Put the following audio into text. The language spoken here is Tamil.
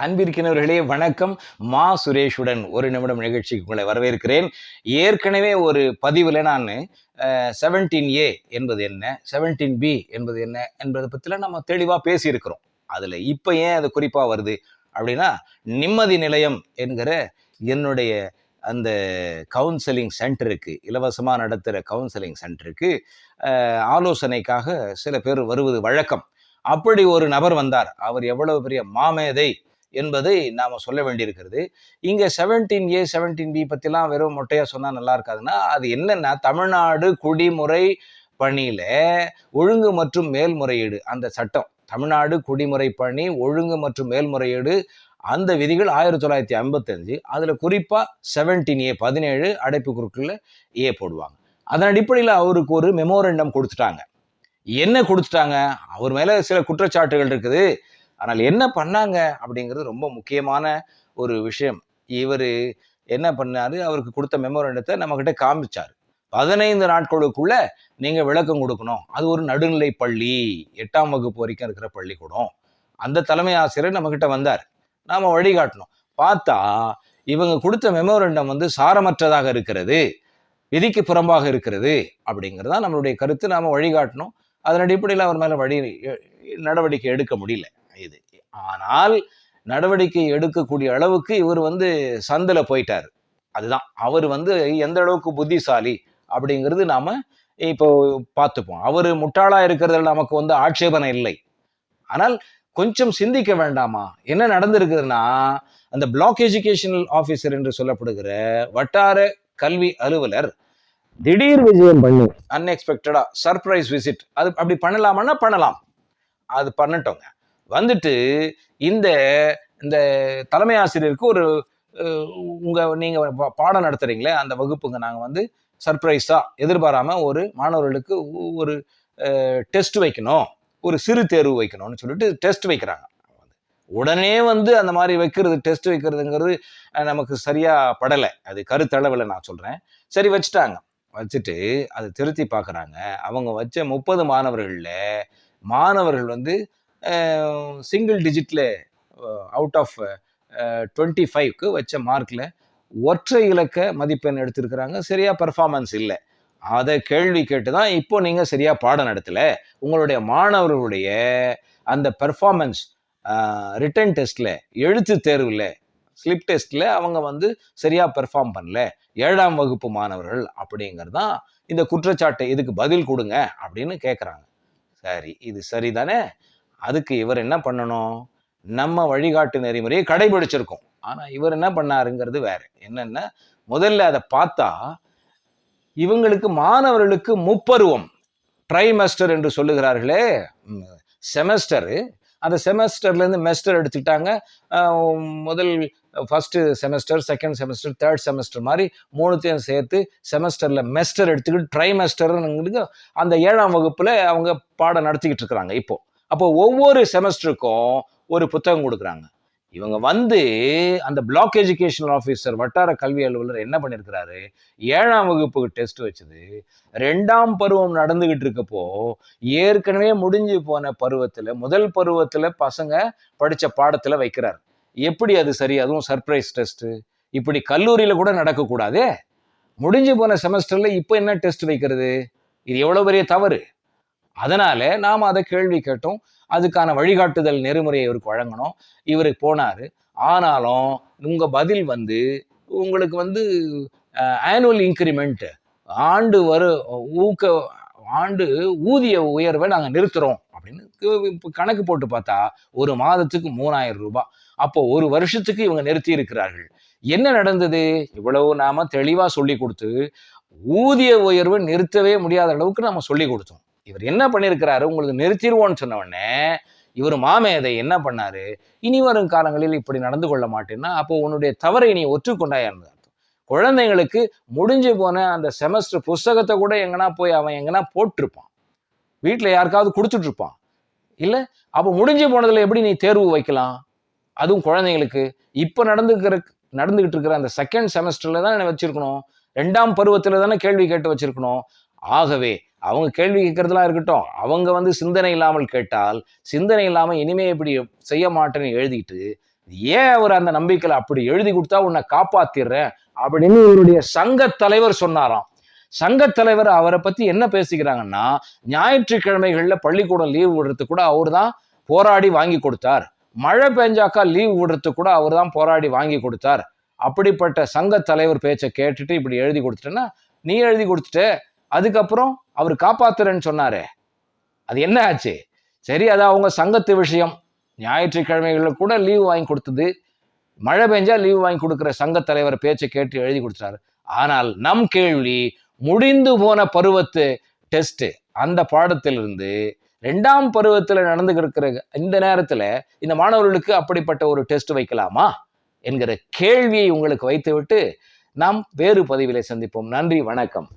அன்பிருக்கிறவர்களே வணக்கம். மா. சுரேஷுடன் ஒரு நிமிடம் நிகழ்ச்சிக்கு உங்களை வரவேற்கிறேன். ஏற்கனவே ஒரு பதிவில் நான் செவன்டீன் ஏ என்பது என்ன செவன்டீன் பி என்பது என்ன என்பதை பற்றிலாம் நம்ம தெளிவாக பேசியிருக்கிறோம். அதில் இப்போ ஏன் அது குறிப்பாக வருது அப்படின்னா நிம்மதி நிலையம் என்கிற என்னுடைய அந்த கவுன்சிலிங் சென்டருக்கு இலவசமாக நடத்துகிற கவுன்சிலிங் சென்டருக்கு ஆலோசனைக்காக சில பேர் வருவது வழக்கம். அப்படி ஒரு நபர் வந்தார். அவர் எவ்வளவு பெரிய மாமேதை என்பதை நாம் சொல்ல வேண்டியிருக்கிறது. இங்கே செவன்டீன் ஏ செவன்டீன் பி பற்றிலாம் வெறும் மொட்டையாக சொன்னால் நல்லா இருக்காதுன்னா அது என்னென்னா தமிழ்நாடு குடிமுறை பணியில் ஒழுங்கு மற்றும் மேல்முறையீடு அந்த சட்டம். தமிழ்நாடு குடிமுறை பணி ஒழுங்கு மற்றும் மேல்முறையீடு அந்த விதிகள் ஆயிரத்தி தொள்ளாயிரத்தி ஐம்பத்தஞ்சு. அதில் குறிப்பாக செவன்டீன் ஏ பதினேழு அடைப்பு குறுக்கில் ஏ போடுவாங்க. அதன் அடிப்படையில் அவருக்கு ஒரு மெமோரண்டம் கொடுத்துட்டாங்க. என்ன கொடுத்துட்டாங்க? அவர் மேலே சில குற்றச்சாட்டுகள் இருக்குது. ஆனால் என்ன பண்ணாங்க அப்படிங்கிறது ரொம்ப முக்கியமான ஒரு விஷயம். இவர் என்ன பண்ணாரு? அவருக்கு கொடுத்த மெமோரண்டத்தை நம்மக்கிட்ட காமிச்சார். பதினைந்து நாட்களுக்குள்ள நீங்கள் விளக்கம் கொடுக்கணும். அது ஒரு நடுநிலை பள்ளி. எட்டாம் வகுப்பு வரைக்கும் இருக்கிற பள்ளிக்கூடம். அந்த தலைமை ஆசிரியர் நம்மக்கிட்ட வந்தார். நாம் வழிகாட்டணும். பார்த்தா இவங்க கொடுத்த மெமோரண்டம் வந்து சாரமற்றதாக இருக்கிறது. விதிக்கு புறம்பாக இருக்கிறது அப்படிங்கிறது தான் நம்மளுடைய கருத்து. நாம் வழிகாட்டணும். அதன் அடிப்படையில் அவர் மேலே வழி நடவடிக்கை எடுக்க முடியல. இது. ஆனால் நடவடிக்கை எடுக்கக்கூடிய அளவுக்கு இவர் வந்து சந்தில் போயிட்டார். அதுதான். அவர் வந்து எந்த அளவுக்கு புத்திசாலி அப்படிங்கிறது நாம இப்போ பார்த்துப்போம். அவர் முட்டாளா இருக்கிறதுல நமக்கு வந்து ஆட்சேபனை இல்லை. ஆனால் கொஞ்சம் சிந்திக்க வேண்டாமா? என்ன நடந்திருக்குதுன்னா அந்த பிளாக் எஜுகேஷனல் ஆஃபீஸர் என்று சொல்லப்படுகிற வட்டார கல்வி அலுவலர் திடீர் விஜயம் பண்ணி அன்எக்ஸ்பெக்டடா சர்ப்ரைஸ் விசிட் அது அப்படி பண்ணலாமான்னா பண்ணலாம். அது பண்ணட்டோங்க. வந்துட்டு இந்த இந்த தலைமை ஆசிரியருக்கு ஒரு உங்க நீங்க பாடம் நடத்துறீங்களே அந்த வகுப்புங்க நாங்க வந்து சர்ப்ரைஸா எதிர்பாராம ஒரு மாணவர்களுக்கு ஒரு டெஸ்ட் வைக்கணும். ஒரு சிறு தேர்வு வைக்கணும்னு சொல்லிட்டு டெஸ்ட் வைக்கிறாங்க. உடனே வந்து அந்த மாதிரி வைக்கிறது டெஸ்ட் வைக்கிறதுங்கிறது நமக்கு சரியா படலை. அது கருத்தளவில் நான் சொல்றேன். சரி வச்சுட்டாங்க. வச்சுட்டு அதை திருத்தி பார்க்குறாங்க. அவங்க வச்ச முப்பது மாணவர்களில் மாணவர்கள் வந்து சிங்கிள் டிஜிட்டில் அவுட் ஆஃப் டுவெண்ட்டி ஃபைவ்க்கு வச்ச மார்க்கில் ஒற்றை இலக்க மதிப்பெண் எடுத்திருக்கிறாங்க. சரியாக பர்ஃபார்மன்ஸ் இல்லை. அதை கேள்வி கேட்டு தான் இப்போ நீங்கள் சரியாக பாடம் நடத்தலை. உங்களுடைய மாணவர்களுடைய அந்த பெர்ஃபார்மன்ஸ் ரிட்டன் டெஸ்ட்டில் எழுத்து தேர்வில் ஸ்லிப் டெஸ்ட்டில் அவங்க வந்து சரியாக பெர்ஃபார்ம் பண்ணல. ஏழாம் வகுப்பு மாணவர்கள் அப்படிங்கிறது தான் இந்த குற்றச்சாட்டை இதுக்கு பதில் கொடுங்க அப்படின்னு கேட்குறாங்க சரி இது சரிதானே? அதுக்கு இவர் என்ன பண்ணணும்? நம்ம வழிகாட்டு நெறிமுறையை கடைபிடிச்சிருக்கோம். ஆனால் இவர் என்ன பண்ணாருங்கிறது வேற. என்னன்னா முதல்ல அதை பார்த்தா இவங்களுக்கு மாணவர்களுக்கு முப்பருவம். ட்ரைமஸ்டர் என்று சொல்லுகிறார்களே. செமஸ்டரு அந்த செமஸ்டர்லேருந்து மெஸ்டர் எடுத்துக்கிட்டாங்க. முதல் first semester second semester third semester மாதிரி மூணுத்தையும் சேர்த்து செமஸ்டரில் மெஸ்டர் எடுத்துக்கிட்டு ட்ரைமெஸ்டர்னுங்கிறது அந்த ஏழாம் வகுப்பில் அவங்க பாடம் நடத்திக்கிட்டு இருக்கிறாங்க இப்போது அப்போ ஒவ்வொரு செமஸ்டருக்கும் ஒரு புத்தகம் கொடுக்குறாங்க. இவங்க வந்து அந்த பிளாக் எஜுகேஷனல் ஆஃபீஸர் வட்டார கல்வி அலுவலர் என்ன பண்ணியிருக்கிறாரு ஏழாம் வகுப்புக்கு டெஸ்ட் வச்சது. ரெண்டாம் பருவம் நடந்துகிட்டு இருக்கப்போ ஏற்கனவே முடிஞ்சு போன பருவத்தில் முதல் பருவத்தில் பசங்க படித்த பாடத்தில் வைக்கிறார். எப்படி அது சரி? அதுவும் சர்ப்ரைஸ் டெஸ்ட்டு இப்படி கல்லூரியில் கூட நடக்கக்கூடாதே. முடிஞ்சு போன செமஸ்டரில் இப்போ என்ன டெஸ்ட் வைக்கிறது? இது எவ்வளோ பெரிய தவறு? அதனால நாம் அதை கேள்வி கேட்டோம். அதுக்கான வழிகாட்டுதல் நெறிமுறையை இவருக்கு வழங்கணும். இவர் போனார். ஆனாலும் உங்கள் பதில் வந்து உங்களுக்கு வந்து ஆனுவல் இன்க்ரிமெண்ட் ஆண்டு வரு ஊக்க ஆண்டு ஊதிய உயர்வை நாங்கள் நிறுத்துகிறோம் அப்படின்னு கணக்கு போட்டு பார்த்தா ஒரு மாதத்துக்கு மூணாயிரம் ரூபாய். அப்போ ஒரு வருஷத்துக்கு இவங்க நிறுத்தி இருக்கிறார்கள் என்ன நடந்தது? இவ்வளவு நாம தெளிவா சொல்லி கொடுத்து ஊதிய உயர்வு நிறுத்தவே முடியாத அளவுக்கு நம்ம சொல்லி கொடுத்தோம். இவர் என்ன பண்ணியிருக்கிறாரு உங்களுக்கு நிறுத்திடுவோன்னு சொன்ன உடனே இவர் மாமேதை என்ன பண்ணாரு? இனி வரும் காலங்களில் இப்படி நடந்து கொள்ள மாட்டேன்னா அப்போ உன்னுடைய தவறை நீ ஒற்றுக்கொண்டாயான்னு அர்த்தம். குழந்தைங்களுக்கு முடிஞ்சு போன அந்த செமஸ்டர் புஸ்தகத்தை கூட எங்கன்னா போய் அவன் எங்கன்னா போட்டிருப்பான். வீட்டில் யாருக்காவது கொடுத்துட்டு இருப்பான் இல்லை அப்போ முடிஞ்சு போனதில் எப்படி நீ தேர்வு வைக்கலாம்? அதுவும் குழந்தைங்களுக்கு இப்போ நடந்துக்கிற நடந்துகிட்டு இருக்கிற அந்த செகண்ட் செமஸ்டர்ல தான் வச்சிருக்கணும். ரெண்டாம் பருவத்தில் தானே கேள்வி கேட்டு வச்சிருக்கணும். ஆகவே அவங்க கேள்வி கேட்கறதுலாம் இருக்கட்டும். அவங்க வந்து சிந்தனை இல்லாமல் கேட்டால் சிந்தனை இல்லாமல் இனிமே இப்படி செய்ய மாட்டேன்னு எழுதிட்டு ஏன் அவர் அந்த நம்பிக்கையில அப்படி எழுதி கொடுத்தா உன்னை காப்பாத்திடுறேன்? அப்படின்னு இவருடைய சங்க தலைவர் சொன்னாராம். சங்க தலைவர் அவரை பத்தி என்ன பேசிக்கிறாங்கன்னா ஞாயிற்றுக்கிழமைகள்ல பள்ளிக்கூடம் லீவ் விடுறது கூட அவர் தான் போராடி வாங்கி கொடுத்தார். மழை பெஞ்சாக்கா லீவ் விடுறது கூட அவர் தான் போராடி வாங்கி கொடுத்தார். அப்படிப்பட்ட சங்க தலைவர் பேச்சை கேட்டுட்டு இப்படி எழுதி கொடுத்துட்டேன்னா நீ எழுதி கொடுத்துட்டு அதுக்கப்புறம் அவர் காப்பாத்துறேன்னு சொன்னாரே. அது என்ன ஆச்சு? சரி அது அவங்க சங்கத்து விஷயம். ஞாயிற்றுக்கிழமைகளில் கூட லீவ் வாங்கி கொடுத்தது. மழை பெஞ்சா லீவ் வாங்கி கொடுக்குற சங்க தலைவர் பேச்சை கேட்டு எழுதி கொடுத்தாரு ஆனால் நம் கேள்வி முடிந்து போன பருவத்து டெஸ்ட் அந்த பாடத்திலிருந்து ரெண்டாம் பருவத்தில் நடந்துகிட்டு இருக்கிற இந்த நேரத்தில் இந்த மாணவர்களுக்கு அப்படிப்பட்ட ஒரு டெஸ்ட் வைக்கலாமா? என்கிற கேள்வியை உங்களுக்கு வைத்துவிட்டு நாம் வேறு பதிவிலே சந்திப்போம். நன்றி வணக்கம்.